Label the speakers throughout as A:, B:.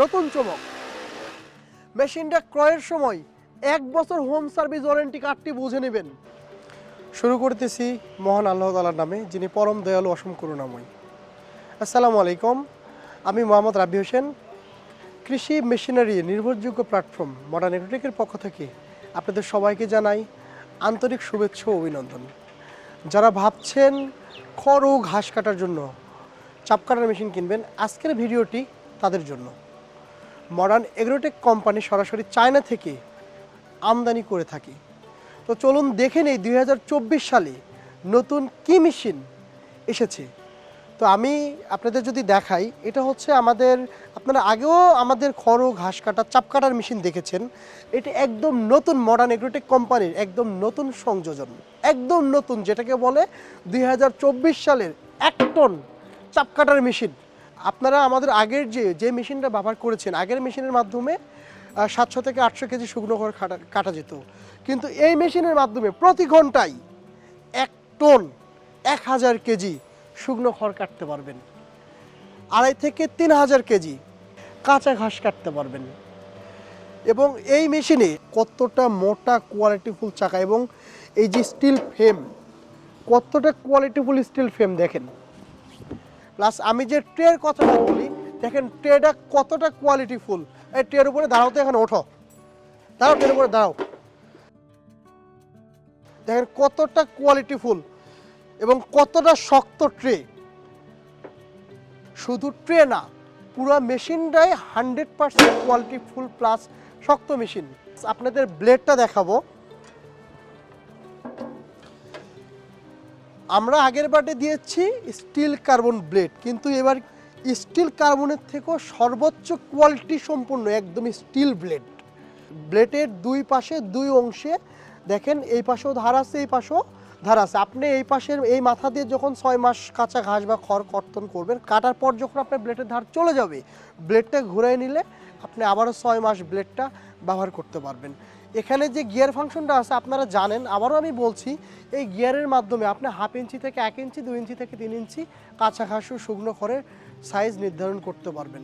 A: নতুন চমক। মেশিনটা ক্রয়ের সময় এক বছর হোম সার্ভিস ওয়ারেন্টি কার্ডটি বুঝে নেবেন। শুরু করতেছি মহান আল্লাহ তালার নামে, যিনি পরম দয়ালু অসম করুণাময়। আসসালামু আলাইকুম, আমি মোহাম্মদ রাবি হোসেন। কৃষি মেশিনারি নির্ভরযোগ্য প্ল্যাটফর্ম মডার্ন এগ্রোটেকের পক্ষ থেকে আপনাদের সবাইকে জানাই আন্তরিক শুভেচ্ছা ও অভিনন্দন। যারা ভাবছেন খড় ও ঘাস কাটার জন্য চাপ কাটার মেশিন কিনবেন, আজকের ভিডিওটি তাদের জন্য। মডার্ন এগ্রোটেক কোম্পানি সরাসরি চায়না থেকে আমদানি করে থাকে। তো চলুন দেখে নেই দুই হাজার চব্বিশ সালে নতুন কি মেশিন এসেছে। তো আমি আপনাদের যদি দেখাই, এটা হচ্ছে আমাদের, আপনারা আগেও আমাদের খড়, ঘাস কাটা, চাপ কাটার মেশিন দেখেছেন। এটা একদম নতুন মডার্ন এগ্রোটেক কোম্পানির একদম নতুন সংযোজন। একদম নতুন, যেটাকে বলে দুই হাজার চব্বিশ সালের এক টন চাপ কাটার মেশিন আপনারা আমাদের আগের যে যে মেশিনটা ব্যবহার করেছেন, আগের মেশিনের মাধ্যমে সাতশো থেকে আটশো কেজি শুকনো খড় কাটা কাটা যেত। কিন্তু এই মেশিনের মাধ্যমে প্রতি ঘন্টায় এক টন, এক হাজার কেজি শুকনো খড় কাটতে পারবেন। আড়াই থেকে তিন হাজার কেজি কাঁচা ঘাস কাটতে পারবেন। এবং এই মেশিনে কতটা মোটা কোয়ালিটিফুল চাকা এবং এই যে স্টিল ফ্রেম কতটা কোয়ালিটিফুল স্টিল ফ্রেম দেখেন। প্লাস আমি যে ট্রের কথাটা বলি, দেখেন ট্রেটা কতটা কোয়ালিটিফুল এই ট্রের উপরে দাঁড়াও তো এখানে, ওঠো। দাঁড়াও ট্রের উপরে দাঁড়াও। দেখেন কতটা কোয়ালিটিফুল এবং কতটা শক্ত ট্রে শুধু ট্রে না, পুরো মেশিনটাই হান্ড্রেড পার্সেন্ট কোয়ালিটিফুল প্লাস শক্ত মেশিন আপনাদের ব্লেডটা দেখাবো। আমরা আগের বাটে দিয়েছি স্টিল কার্বন ব্লেড, কিন্তু এবার স্টিল কার্বনের থেকেও সর্বোচ্চ কোয়ালিটি সম্পন্ন একদম স্টিল ব্লেড। ব্লেডের দুই পাশে দুই অংশে, দেখেন এই পাশেও ধার আছে, এই পাশেও ধার আছে। আপনি এই পাশের, এই মাথা দিয়ে যখন ছয় মাস কাঁচা ঘাস বা খড় কর্তন করবেন, কাটার পর যখন আপনার ব্লেডের ধার চলে যাবে, ব্লেডটা ঘুরাই নিলে আপনি আবারও ছয় মাস ব্লেডটা ব্যবহার করতে পারবেন। এখানে যে গিয়ার ফাংশনটা আছে, আপনারা জানেন, আবারও আমি বলছি, এই গিয়ারের মাধ্যমে আপনি হাফ ইঞ্চি থেকে এক ইঞ্চি, দুই ইঞ্চি থেকে তিন ইঞ্চি ও শুকনো খড়ের সাইজ নির্ধারণ করতে পারবেন।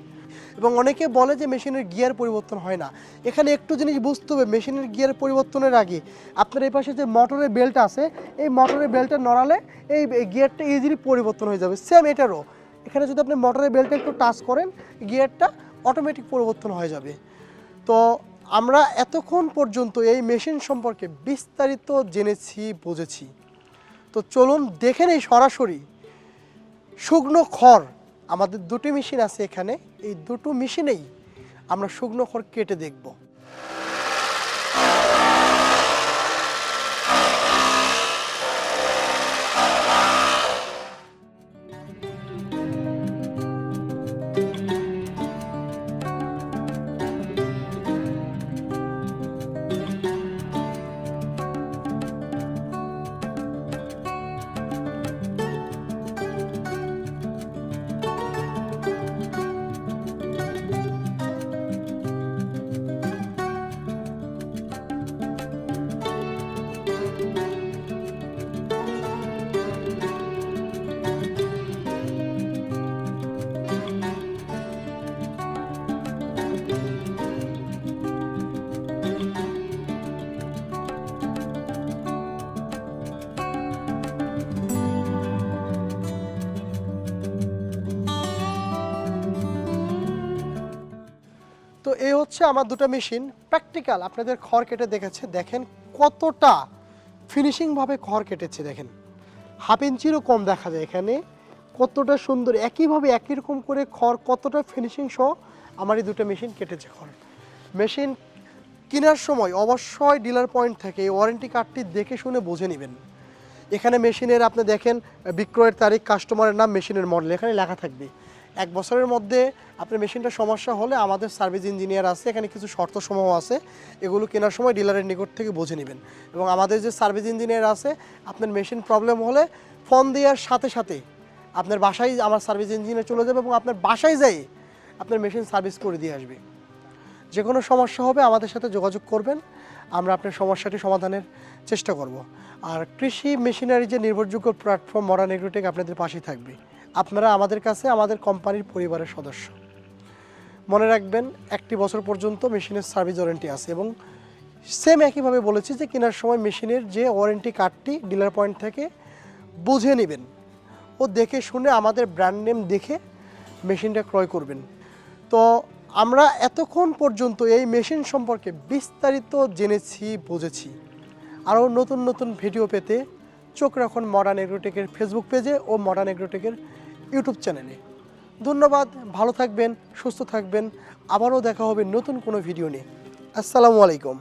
A: এবং অনেকে বলে যে মেশিনের গিয়ার পরিবর্তন হয় না। এখানে একটু জিনিস বুঝতে হবে, মেশিনের গিয়ার পরিবর্তনের আগে আপনার এই পাশে যে মোটরের বেল্ট আছে, এই মোটরের বেল্টটা নড়ালে এই গিয়ারটা ইজিলি পরিবর্তন হয়ে যাবে। সেম এটারও। এখানে যদি আপনি মোটরের বেল্টটা একটু টাচ করেন, গিয়ারটা অটোমেটিক পরিবর্তন হয়ে যাবে। তো আমরা এতক্ষণ পর্যন্ত এই মেশিন সম্পর্কে বিস্তারিত জেনেছি, বুঝেছি। তো চলুন দেখে নেই সরাসরি। শুকনো খড়, আমাদের দুটি মেশিন আছে এখানে। এই দুটো মেশিনেই আমরা শুকনো খড় কেটে দেখব। তো এই হচ্ছে আমার দুটো মেশিন। প্র্যাকটিক্যাল আপনাদের খড় কেটে দেখেছে। দেখেন কতটা ফিনিশিংভাবে খড় কেটেছে, দেখেন। হাফ ইঞ্চিরও কম দেখা যায় এখানে। কতটা সুন্দর, একইভাবে একই রকম করে খড় কতটা ফিনিশিং সহ আমার এই দুটো মেশিন কেটেছে খড়। মেশিন কেনার সময় অবশ্যই ডিলার পয়েন্ট থেকে এই ওয়ারেন্টি কার্ডটি দেখে শুনে বুঝে নেবেন। এখানে মেশিনের আপনি দেখেন, বিক্রয়ের তারিখ কাস্টমারের নাম, মেশিনের মডেল এখানে লেখা থাকবে। এক বছরের মধ্যে আপনার মেশিনটা সমস্যা হলে আমাদের সার্ভিস ইঞ্জিনিয়ার আছে, এখানে কিছু শর্ত সমূহ আছে, এগুলো কেনার সময় ডিলারের নিকট থেকে বুঝে নেবেন। এবং আমাদের যে সার্ভিস ইঞ্জিনিয়ার আছে, আপনার মেশিন প্রবলেম হলে ফোন দেওয়ার সাথে সাথে আপনার বাসায় আমার সার্ভিস ইঞ্জিনিয়ার চলে যাবে এবং আপনার বাসায় যাই আপনার মেশিন সার্ভিস করে দিয়ে আসবে। যে কোনো সমস্যা হবে আমাদের সাথে যোগাযোগ করবেন, আমরা আপনার সমস্যাটি সমাধানের চেষ্টা করব। আর কৃষি মেশিনারি যে নির্ভরযোগ্য প্ল্যাটফর্ম মডার্ন এগ্রোটেক আপনাদের পাশেই থাকবে। আপনারা আমাদের কাছে আমাদের কোম্পানির পরিবারের সদস্য। মনে রাখবেন, একটি বছর পর্যন্ত মেশিনের সার্ভিস ওয়ারেন্টি আছে এবং সেম একইভাবে বলেছি যে কেনার সময় মেশিনের যে ওয়ারেন্টি কার্ডটি ডিলার পয়েন্ট থেকে বুঝে নেবেন ও দেখে শুনে আমাদের ব্র্যান্ড নেম দেখে মেশিনটা ক্রয় করবেন। তো আমরা এতক্ষণ পর্যন্ত এই মেশিন সম্পর্কে বিস্তারিত জেনেছি, বুঝেছি। আরও নতুন নতুন ভিডিও পেতে চোখ রাখুন মডার্ন এগ্রোটেকের ফেসবুক পেজে ও মডার্ন এগ্রোটেকের ইউটিউব চ্যানেলে। ধন্যবাদ, ভালো থাকবেন, সুস্থ থাকবেন। আবারও দেখা হবে নতুন কোনো ভিডিও নিয়ে। আসসালামু আলাইকুম।